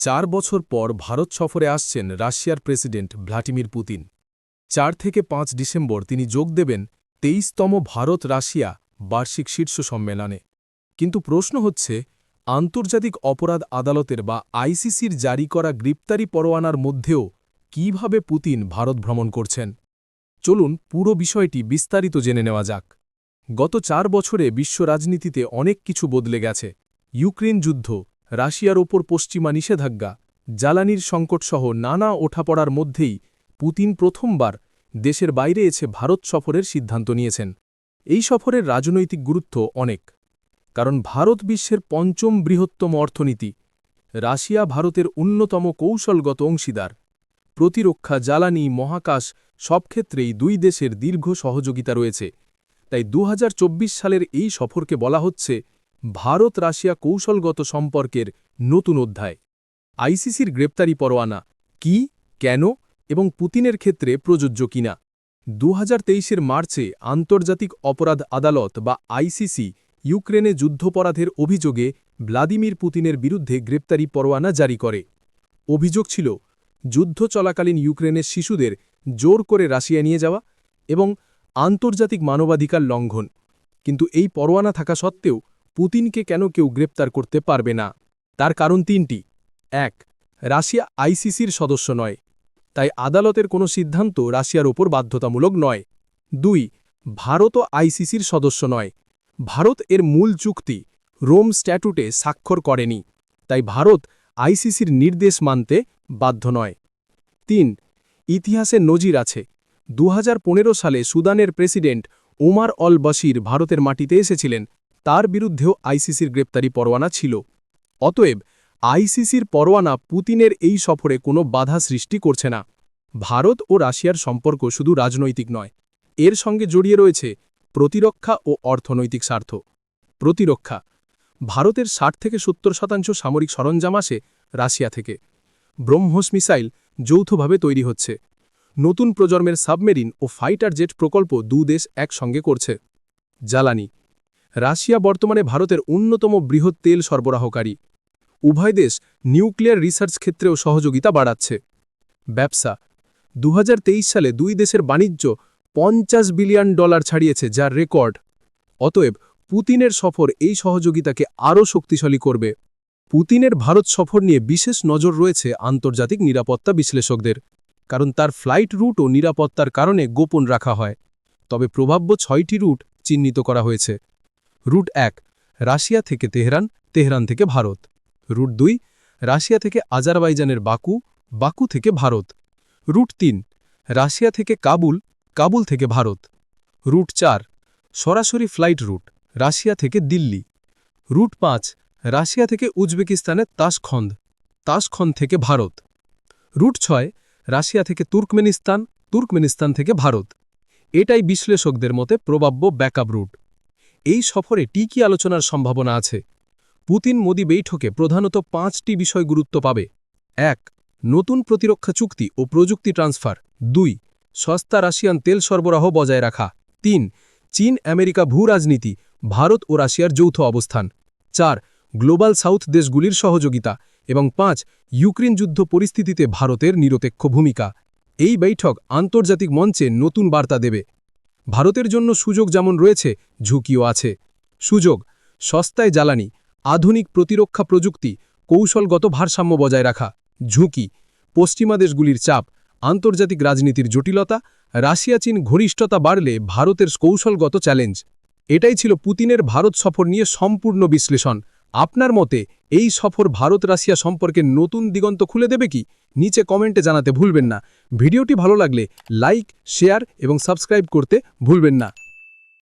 চার বছর পর ভারত সফরে আসছেন রাশিয়ার প্রেসিডেন্ট ভ্লাদিমির পুতিন। চার থেকে পাঁচ ডিসেম্বর তিনি যোগ দেবেন তেইশতম ভারত রাশিয়া বার্ষিক শীর্ষ সম্মেলনে। কিন্তু প্রশ্ন হচ্ছে, আন্তর্জাতিক অপরাধ আদালতের বা আইসিসির জারি করা গ্রেপ্তারি পরোয়ানার মধ্যেও কীভাবে পুতিন ভারত ভ্রমণ করছেন? চলুন পুরো বিষয়টি বিস্তারিত জেনে নেওয়া যাক। গত চার বছরে বিশ্ব রাজনীতিতে অনেক কিছু বদলে গেছে। ইউক্রেন যুদ্ধ রাশিয়ার ওপর পশ্চিমা নিষেধাজ্ঞা, জ্বালানির সংকটসহ নানা ওঠাপড়ার মধ্যেই পুতিন প্রথমবার দেশের বাইরে এসে ভারত সফরের সিদ্ধান্ত নিয়েছেন। এই সফরের রাজনৈতিক গুরুত্ব অনেক, কারণ ভারত বিশ্বের পঞ্চম বৃহত্তম অর্থনীতি, রাশিয়া ভারতের অন্যতম কৌশলগত অংশীদার। প্রতিরক্ষা, জ্বালানি, মহাকাশ সব ক্ষেত্রেই দুই দেশের দীর্ঘ সহযোগিতা রয়েছে। তাই দু হাজার চব্বিশ সালের এই সফরকে বলা হচ্ছে ভারত রাশিয়া কৌশলগত সম্পর্কের নতুন অধ্যায়। আইসিসির গ্রেপ্তারি পরোয়ানা, কি, কেন এবং পুতিনের ক্ষেত্রে প্রযোজ্য কিনা? দু হাজার মার্চে আন্তর্জাতিক অপরাধ আদালত বা আইসিসি ইউক্রেনে যুদ্ধপরাধের অভিযোগে ভ্লাদিমির পুতিনের বিরুদ্ধে গ্রেপ্তারি পরোয়ানা জারি করে। অভিযোগ ছিল, যুদ্ধ চলাকালীন ইউক্রেনের শিশুদের জোর করে রাশিয়া নিয়ে যাওয়া এবং আন্তর্জাতিক মানবাধিকার লঙ্ঘন। কিন্তু এই পরোয়ানা থাকা সত্ত্বেও পুতিনকে কেন কেউ গ্রেপ্তার করতে পারবে না? তার কারণ তিনটি। এক, রাশিয়া আইসিসির সদস্য নয়। তাই আদালতের কোনো সিদ্ধান্ত রাশিয়ার ওপর বাধ্যতামূলক নয়। দুই ভারতও আইসিসির সদস্য নয়। ভারত এর মূল চুক্তি রোম স্ট্যাটুটে স্বাক্ষর করেনি। তাই ভারত আইসিসির নির্দেশ মানতে বাধ্য নয়। তিন, ইতিহাসে নজির আছে। দু হাজার পনেরো সালে সুদানের প্রেসিডেন্ট ওমার অল বশির ভারতের মাটিতে এসেছিলেন। তার বিরুদ্ধেও আইসিসির গ্রেপ্তারি পরোয়ানা ছিল। অতএব, আইসিসির পরোয়ানা পুতিনের এই সফরে কোনো বাধা সৃষ্টি করছে না। ভারত ও রাশিয়ার সম্পর্ক শুধু রাজনৈতিক নয়। এর সঙ্গে জড়িয়ে রয়েছে প্রতিরক্ষা ও অর্থনৈতিক স্বার্থ। প্রতিরক্ষা। ভারতের ষাট থেকে সত্তর শতাংশ সামরিক সরঞ্জাম আসে রাশিয়া থেকে। ব্রহ্মোস মিসাইল যৌথভাবে তৈরি হচ্ছে। নতুন প্রজন্মের সাবমেরিন ও ফাইটার জেট প্রকল্প দু দেশ একসঙ্গে করছে। জ্বালানি। রাশিয়া বর্তমানে ভারতের অন্যতম বৃহৎ তেল সরবরাহকারী। উভয় দেশ নিউক্লিয়ার রিসার্চ ক্ষেত্রেও সহযোগিতা বাড়াচ্ছে। ব্যবসা। দু হাজার তেইশ সালে দুই দেশের বাণিজ্য পঞ্চাশ বিলিয়ন ডলার ছাড়িয়েছে যার রেকর্ড। অতএব পুতিনের সফর এই সহযোগিতাকে আরও শক্তিশালী করবে। পুতিনের ভারত সফর নিয়ে বিশেষ নজর রয়েছে আন্তর্জাতিক নিরাপত্তা বিশ্লেষকদের, কারণ তার ফ্লাইট রুট ও নিরাপত্তার কারণে গোপন রাখা হয়। তবে প্রভাব্য ছয়টি রুট চিহ্নিত করা হয়েছে। রুট এক, রাশিয়া থেকে তেহরান তেহরান থেকে ভারত। রুট দুই, রাশিয়া থেকে আজারবাইজানের বাকু বাকু থেকে ভারত। রুট তিন, রাশিয়া থেকে কাবুল কাবুল থেকে ভারত। রুট চার, সরাসরি ফ্লাইট রুট, রাশিয়া থেকে দিল্লি। রুট পাঁচ, রাশিয়া থেকে উজবেকিস্তানের তাসখন্দ তাসখন্দ থেকে ভারত। রুট ছয়, রাশিয়া থেকে তুর্কমেনিস্তান তুর্কমেনিস্তান থেকে ভারত। এটাই বিশ্লেষকদের মতে প্রবাব্য ব্যাকআপ রুট। এই সফরে টিকি আলোচনার সম্ভাবনা আছে? পুতিন মোদি বৈঠকে প্রধানত পাঁচটি বিষয় গুরুত্ব পাবে। এক, নতুন প্রতিরক্ষা চুক্তি ও প্রযুক্তি ট্রান্সফার। দুই, সস্তা রাশিয়ান তেল সরবরাহ বজায় রাখা। তিন, চীন আমেরিকা ভূ রাজনীতি, ভারত ও রাশিয়ার যৌথ অবস্থান। চার, গ্লোবাল সাউথ দেশগুলির সহযোগিতা। এবং পাঁচ, ইউক্রেন যুদ্ধ পরিস্থিতিতে ভারতের নিরপেক্ষ ভূমিকা। এই বৈঠক আন্তর্জাতিক মঞ্চে নতুন বার্তা দেবে। ভারতের জন্য সুযোগ যেমন রয়েছে, ঝুঁকিও আছে। সুযোগ, সস্তায় জ্বালানি, আধুনিক প্রতিরক্ষা প্রযুক্তি, কৌশলগত ভারসাম্য বজায় রাখা। ঝুঁকি, পশ্চিমা দেশগুলির চাপ, আন্তর্জাতিক রাজনীতির জটিলতা রাশিয়া চীন ঘনিষ্ঠতা বাড়লে ভারতের কৌশলগত চ্যালেঞ্জ। এটাই ছিল পুতিনের ভারত সফর নিয়ে সম্পূর্ণ বিশ্লেষণ। আপনার মতে এই সফর ভারত রাশিয়া সম্পর্কে নতুন দিগন্ত খুলে দেবে কি? নিচে কমেন্টে জানাতে ভুলবেন না। ভিডিওটি ভালো লাগলে লাইক, শেয়ার এবং সাবস্ক্রাইব করতে ভুলবেন না।